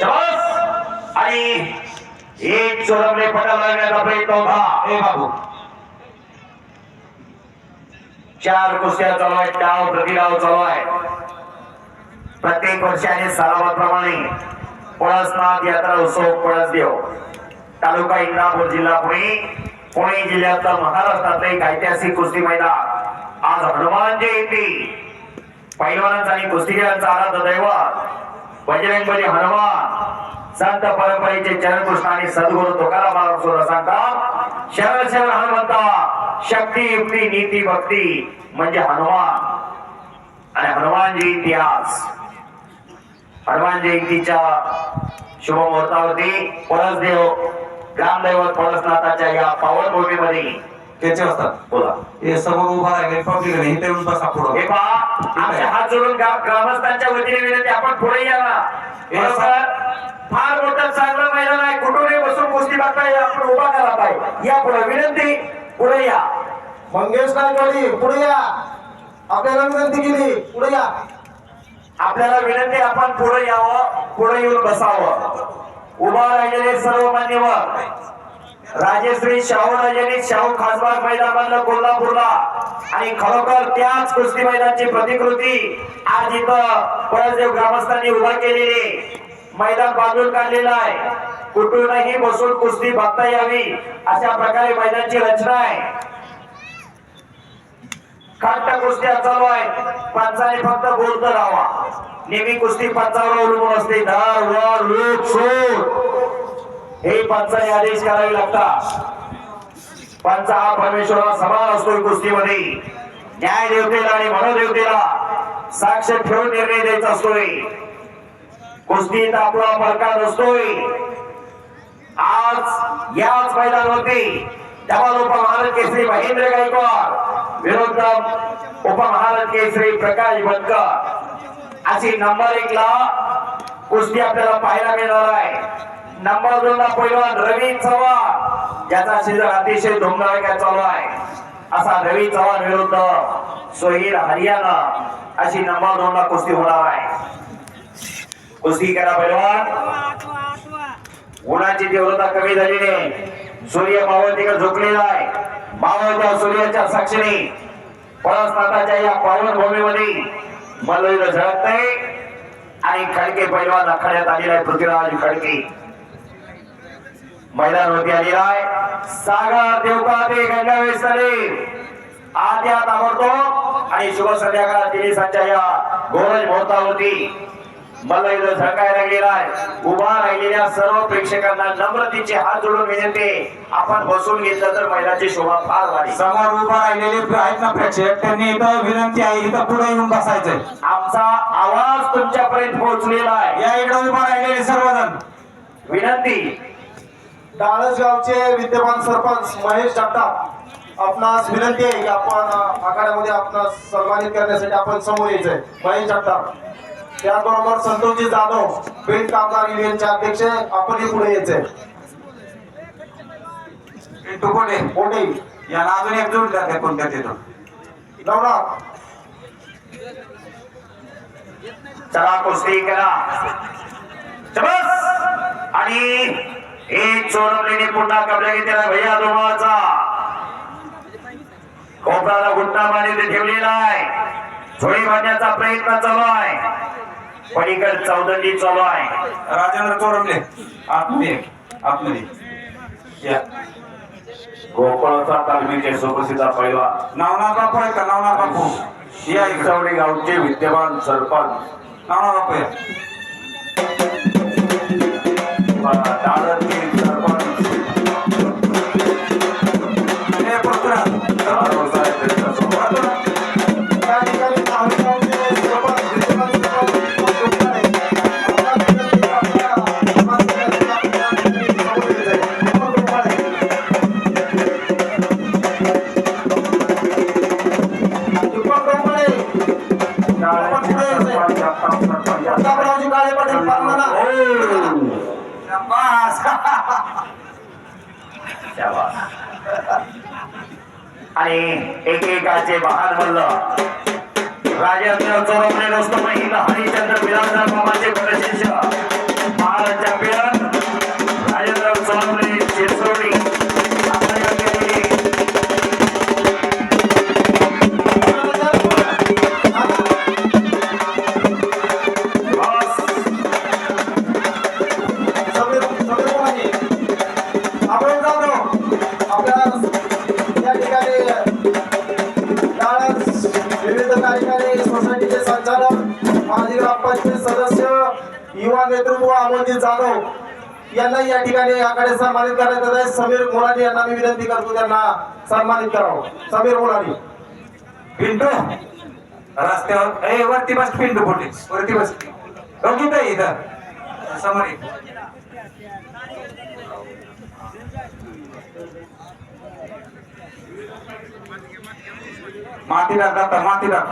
जबस आणि एक चोरमले पटा लागण्याचा प्रयत्न होता. हे बाबू चार कुस्त्या चालू आहेत. डाव प्रतिडाव चालू आहे. प्रत्येक वर्षाने सरावाप्रमाणे पळसनाथ यात्रा उत्सव पळस देव. तालुका इंदापूर जिल्हा पुणे. पुणे जिल्ह्यातलं महाराष्ट्रातलं एक ऐतिहासिक कुस्ती मैदान. आज हनुमान जयंती पैलवानांचा आणि कुस्तीगिरांचा आराध्य दैवत. बजरंगबली हनुमान संत परंपरेचे चरणकृष्ण आणि सद्गुरु तुकाराम सुद्धा सांगतात शरण शरण हनुमंता शक्ती युक्ती नीती भक्ती म्हणजे हनुमान. आणि हनुमान जयंती आज. हनुमान जयंतीच्या शुभ मुहूर्तावरती पळसदेव ग्रामदैवत पळसनाथाच्या या पावन भूमीमध्ये त्याचे असतात. बोला. हे समोर उभा राहिले पब्लिक नाही इथे येऊन बसा पुढं. हे पहा आमचे हात जोडून गा- ग्रामस्थांच्या वतीने विनंती आपण पुढे या ना. बरोबर? फार मोठं चांगलं मैदान आहे. कुठूनही बसून कुस्ती बघताय आपण उभा करा पाहिजे या पुढे विनंती पुढे या. मंगेश नायकवाडी पुढे या. आपल्याला विनंती केली पुढे या. आपल्याला विनंती आपण पुढे यावं पुढे येऊन बसावं. उभा राहिलेले सर्व मान्यवर. राजेश्री शाहू राजांनी शाहू खासबाग मैदानामधलं कोल्हापूरला. आणि खरोखर त्याच कुस्ती मैदानची प्रतिकृती आज इथं पळसदेव ग्रामस्थांनी उभा केलेली मैदान बांधून काढलेलं आहे. कुठूनही बसून कुस्ती बघता यावी अशा प्रकारे मैदानची रचना आहे. काट्टा कुस्त्या चालू आहेत. पंचाने फक्त बोलत राहावा. नेहमी कुस्ती पंचावर अवलंबून असते. धार वर लूट सूट हे पंचाने आदेश करावे लागतात. पंच हा परमेश्वरा समान असतो कुस्तीमध्ये न्याय देवतेला आणि मनोदेवतेला साक्ष ठेवून निर्णय द्यायचा असतोय. कुस्तीत आपला फरका नसतोय. आज याच मैदानावरती जवान उपमहाराज केसरी महेंद्र गायकवाड विरुद्ध उपमहाराज केसरी प्रकाश बनकर अशी नंबर एक ला कुस्ती आपल्याला पाहायला मिळणार आहे. नंबर दोन ला पैलवान रवी चव्हाण. ज्याचा सीझन अतिशय धुमधडाक्यात चालू आहे. असा रवी चव्हाण विरुद्ध सोहेल हरियाणा अशी नंबर दोन ला कुस्ती होणार आहे. कुस्ती करा पैलवान उन्हाची तीव्रता कमी झालेली नाही सूर्य मावळतीकडे झोकलेला आहे. मावळत्या सूर्याच्या साक्षीने. परसनाथाच्या या पावन भूमीमध्ये मल्लयुद्ध झळकतंय. आणि खडके पैलवान आखण्यात आलेला आहे पृथ्वीराज खडके. मैदानावरती आलेला आहे. सागर देवका ते गंगावेसरे. आद्या ताबडतोब आणि शुभ संध्याकाळ संच्या या गोरज मुहूर्तावरती मला इथं झळकायला गेला आहे. उभा राहिलेल्या सर्व प्रेक्षकांना नम्रतेचे हात जोडून विनंती. आपण बसून घेतलं तर महिलाची शोभा फार वाढेल. समोर उभा राहिलेले आहेत ना प्रेक्षक? त्यांनी इथं विनंती आहे इथं पुढे येऊन बसायचंय. आमचा आवाज तुमच्यापर्यंत पोहोचलेला आहे. या इकडे उभा राहिलेले सर्वजण. विनंती डाळस गावचे विद्यमान सरपंच महेश जगताप आपणास विनंती आहे की आपण आखाड्यामध्ये आपणास सन्मानित करण्यासाठी आपण समोर यायचंय. महेश जगताप त्याचबरोबर संतोषजी जाधव पेठ कामगार युनियनचे अध्यक्ष आपणही पुढे यायचंय. मोठे याला अजून एक जोड द्या कोणत्या तिथं. नवनाथ चला कुस्ती करा. आणि एक चोरमलेने पुन्हा कबड्या घेतलेला भैया दोमाचा. कोपराला गुट्टा ते ठेवलेला आहे. झोळी बांधण्याचा प्रयत्न चालू आहे. पलीकड चौदंडी चालू आहे. राजेंद्र चोरमले आतमध्ये आतमध्ये या. गोकुळाचा तालमीचे सुप्रसिद्ध पैलवान. नावना बापू आहे का? नावना बापू. या गावचे विद्यमान सरपंच. नावना बापू শাবাশ শাবাশ আরে, একে কাছে বাহার বলল রাজেন্দ্র চরণের রস্তমহীন হরিচন্দ্র বিরাজ সমাজে করেছিস মহারাজা বিরাজ समीर मुलानी यांना मी विनंती करतो त्यांना सन्मानित करावं. समीर मुलानी. पिंटू. रस्त्यावर. ए वरती बस पिंटू पोटे वरती बस बघित इथं. समोर माती टाक माती टाक.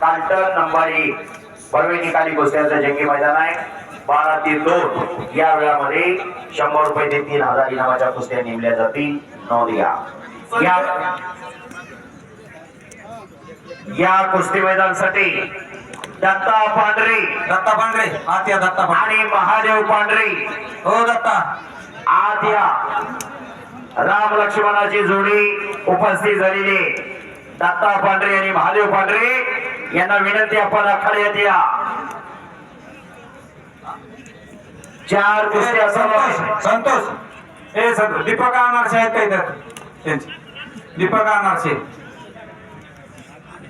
कालटण नंबारी बळवे निकाली कुस्त्यांचं जंगी मैदान आहे. बारा ते दोन या वेळामध्ये शंभर रुपये ते तीन हजार इनामाच्या कुस्त्या नेमल्या जातील. नोंद घ्या. या या कुस्ती मैदानासाठी दत्ता पांढरे. दत्ता पांढरे. आत या दत्ता आणि महादेव पांढरे. हो दत्ता. आत या राम लक्ष्मणाची जोडी उपस्थित झालेली. दत्ता पांढरे आणि महादेव पांढरे यांना विनंती आपण आखाड्यात या. चार कुस्त्या सर्व संतोष ए संतोष दीपक अनारसे आहेत का इथं? त्यांचे. दीपक अनारसे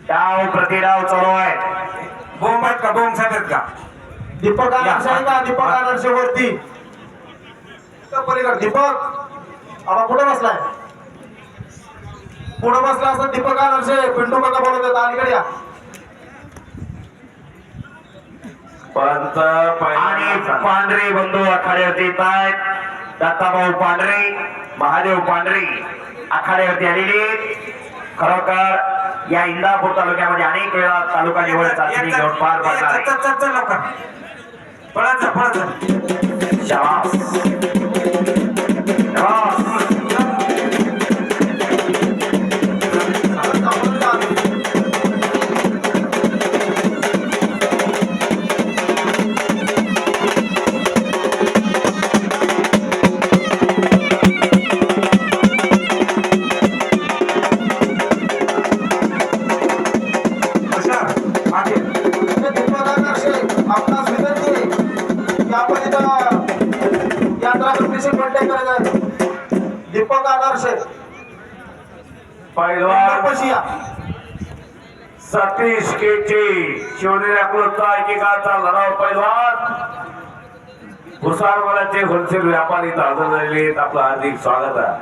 डाव प्रतिडाव चालू आहे. बोंब आहेत का? बोंब आहेत का? दीपक आदर्श आहे का दीपक आदर्श वरती दीपक. आता पुढे बसलाय? पुढे बसला असं दीपक आदर्श पिंटू काका बोलत आहेत. अलीकडे या. पंत आणि पांढरे बंधू आखाड्यावरती येत आहेत. दत्ताभाऊ पांढरे महादेव पांढरे आखाड्यावरती आलेले. खरोखर या इंदापूर तालुक्यामध्ये अनेक वेळा तालुका निवड चाचणी घेऊन पार पडणार आहे. शाबास. सतीश केची शिवनेरी कुलता एकेकाचा लढाव पैलवान. भुसारवाड्याचे होलसेल व्यापारी हजर झालेले आहेत. आपलं हार्दिक स्वागत आहे.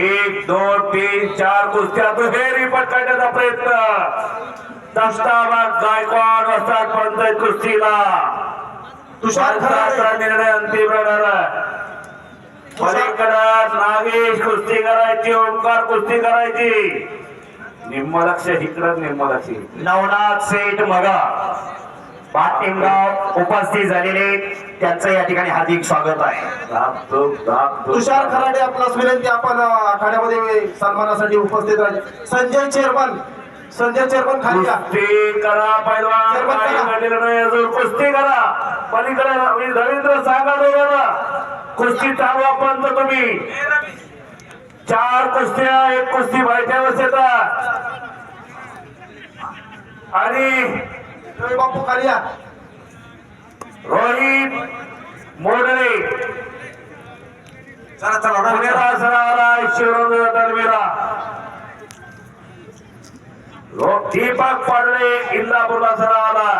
एक दोन तीन चार कुस्त्या. दुहेरी पटकायचा प्रयत्न. दस्ताबाद गायकवाड वस्ताद पंचायत कुस्तीला. तुषार निर्णय अंतिम राहणार. पलीकडं नागेश कुस्ती करायची ओंकार कुस्ती करायची. निम्म लक्ष इकडं निम्म लक्ष नवनाथ सेठ मगा. पाटिमगाव उपस्थित झालेले त्यांचं या ठिकाणी हार्दिक स्वागत आहे. तुषार खराडे आपणास विनंती आपण आखाड्यामध्ये सन्मानासाठी उपस्थित राहिले. संजय चेअरमन. संजय चेअरमन खाली कुस्ती करा पैलवान. करा. अजून कुस्ती करा. पलीकडे रवी- रवींद्र सांगा दोघांना कुस्ती चालवा पण तुम्ही. चार कुस्त्या एक कुस्ती व्हायच्या येतात आणि बापू खाली या. रोहित मोडले. चला चला चला. शिवरंग दरवेला दीपक पाडळे इंदापूरला सरावला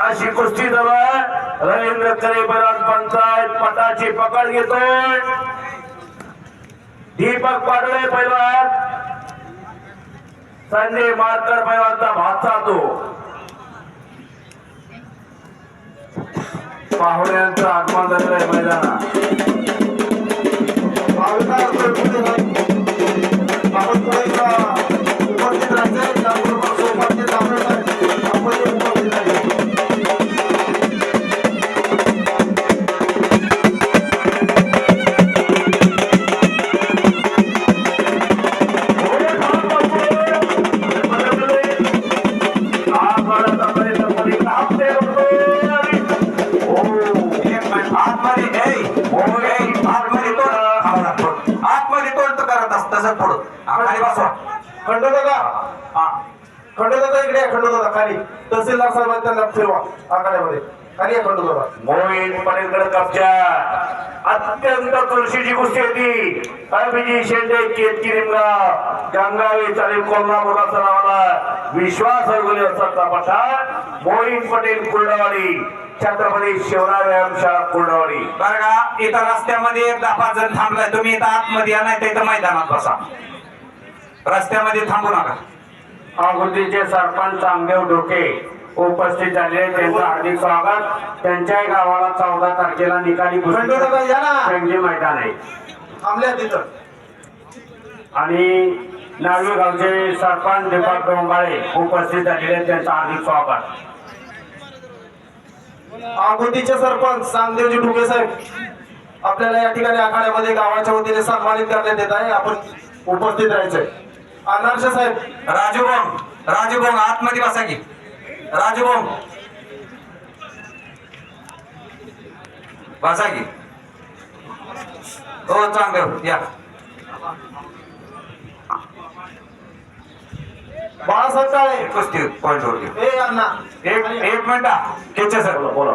अशी कुस्ती जवळ रवींद्र करेबरात पंचायत पटाची पकड घेतोय. दीपक पाडवे पैलवान संजय मारकर पैलवानचा भात तो पाहुण्यांचं आगमन झालेलं आहे. खंडोदादा हा. खंडोदादा इकडे या खंडोदादा खाली. तहसीलदार साहेब त्यांना फिरवा. आखाड्यामध्ये. खाली या खंडोदादा मोहित पटेलकडे कब्जा. अत्यंत तुळशीची कुस्ती होती. अभिजी शेंडे केतकी निमगाव गंगावी चालीम कोल्हापुराचा नावाला विश्वास अडगुले असतात पठाण मोहित पटेल कुर्डवाडी. छत्रपती शिवराय व्यायामशाळा कुर्डवाडी. बरं का इथं रस्त्यामध्ये एक दहा पाच जण थांबलाय. तुम्ही इथं आतमध्ये या नाही तर इथं मैदानात बसा. रस्त्यामध्ये थांबू नका. अगोदीचे सरपंच आमदेव डोके उपस्थित झाले. त्यांचं हार्दिक स्वागत. त्यांच्याही गावाला चौदा तारखेला निकाली खंडोदादा या ना. कुस्ती मैदान आहे. थांबल्या तिथं. आणि नागवी गावचे सरपंच दीपक डोंबाळे उपस्थित झालेले त्यांचं हार्दिक स्वागत. आगोतीचे सरपंच सांगदेवजी ठुके साहेब आपल्याला या ठिकाणी आखाड्यामध्ये गावाच्या वतीने सन्मानित करण्यात येत आहे. आपण उपस्थित राहायचंय. अनारशे साहेब. राजू बोंग राजू बोंग आतमध्ये बसा की. राजू बोंग बसा की. हो चांगलं. या. बाळासाहेब काळे. कुस्ती पॉइंट वर घेऊ ए अण्णा. एक एक मिनिट. केचे सर. बोला बोला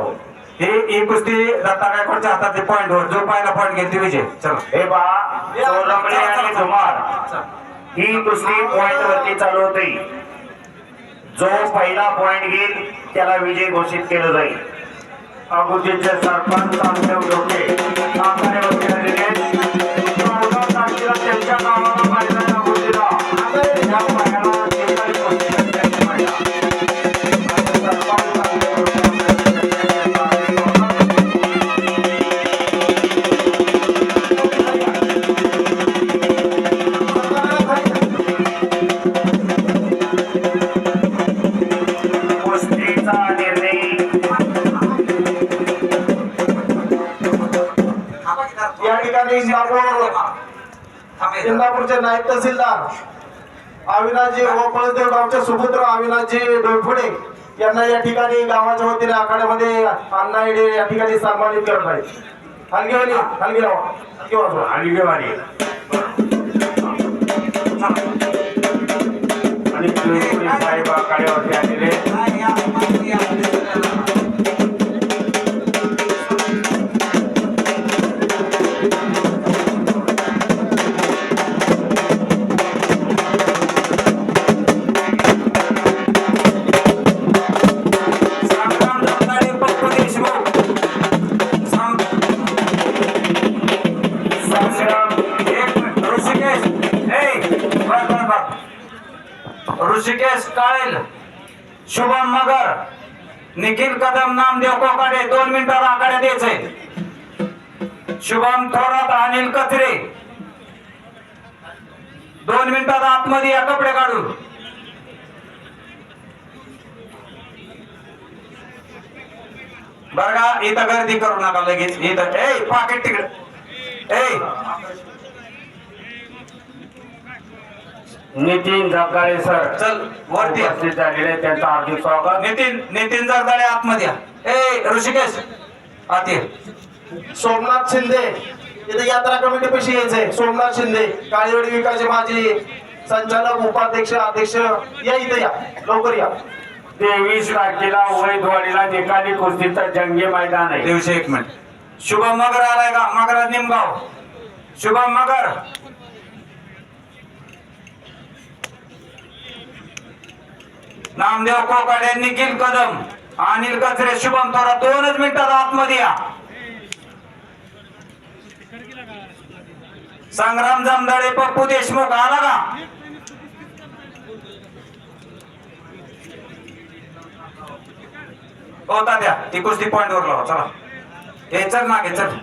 ही ही कुस्ती दत्ता गायकवाडच्या हातात पॉइंट वर. जो पहिला पॉइंट घेईल ते विजय. चलो. हे बा आणि धुमार ही कुस्ती पॉइंट वरती चालू होते. जो पहिला पॉइंट घेईल त्याला विजय घोषित केलं जाईल. अगोदरचे सरपंच आमदेव इंदापूरचे नायब तहसीलदार अविनाशजी व पळसदेव गावचे सुपुत्र अविनाशजी डोळफुडे यांना या ठिकाणी गावाच्या वतीने आखाड्यामध्ये अण्णा येडे या ठिकाणी सन्मानित करत आहे हलगेवाली हलगी लावा हलगी वाजवा आणि साहेब आखाड्यावरती आलेले. ऋषिकेश काळेल शुभम मगर निखिल कदम नामदेव कोकाडे दोन मिनिटाला आकडे द्यायचे. शुभम थोरात अनिल कचरे दोन मिनिटात आतमध्ये या कपडे काढून. बरं का इथं गर्दी करू नका लगेच इथं. ए पाकिट तिकडे. ए नितीन जगदाळे सर. चल वरती. उपस्थित झालेले त्यांचं हार्दिक स्वागत. नितीन नितीन जगदाळे आतमध्ये या. ए ऋषिकेश. आत ये. सोमनाथ शिंदे. इथे यात्रा कमिटी पैसे यायचंय. सोमनाथ शिंदे काळेवाडी विकासचे माजी संचालक उपाध्यक्ष अध्यक्ष या इथे या. लवकर या. तेवीस तारखेला वैदवाडीला निकाली कुस्तीचं जंगी मैदान आहे. दिवशी एक मिनिट. शुभम मगर आलाय का? मगर निमगाव. शुभम मगर. नामदेव कोकाडे निखिल कदम. अनिल कचरे शुभम थोरा दोनच मिनिटात आतमध्ये या. संग्राम जमदाडे पप्पू देशमुख आला का? होता द्या ती कुस्ती पॉइंट वर लावा चला. हे चल मागे चल.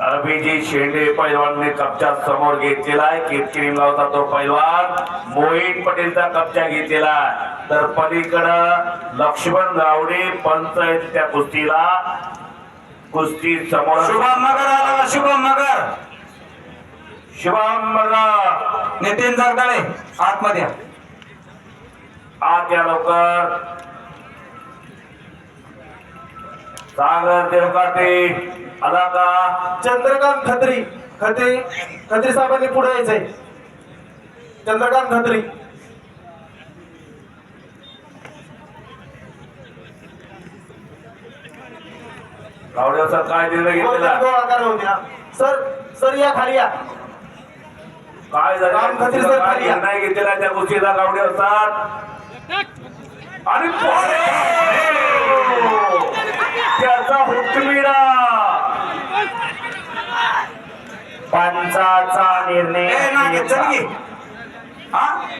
अभिजित शेंडे पैलवानने कब्जा समोर घेतलेला आहे लावता तो पैलवान? मोहित पटेलचा कब्जा घेतलेला आहे तर पलीकडं लक्ष्मण गावडे पंच आहेत त्या कुस्तीला. कुस्ती समोर शुभम मगर आला शुभम मगर. शुभम बघा नितीन जगदाळे आतमध्ये. आत या लवकर. सागर देवकाते आला का चंद्रकांत खत्री. खत्री खत्री साहेबांनी पुढे यायचंय. चंद्रकांत खत्री. गावड्याचा काय निर्णय घेतलेला. सर सर या खाली या. काय झालं? राम खत्री सर खाली या. निर्णय घेतलेला त्या गोष्टीला गावडे असतात आणि त्याचा हुकमीरा पंचाचा निर्णय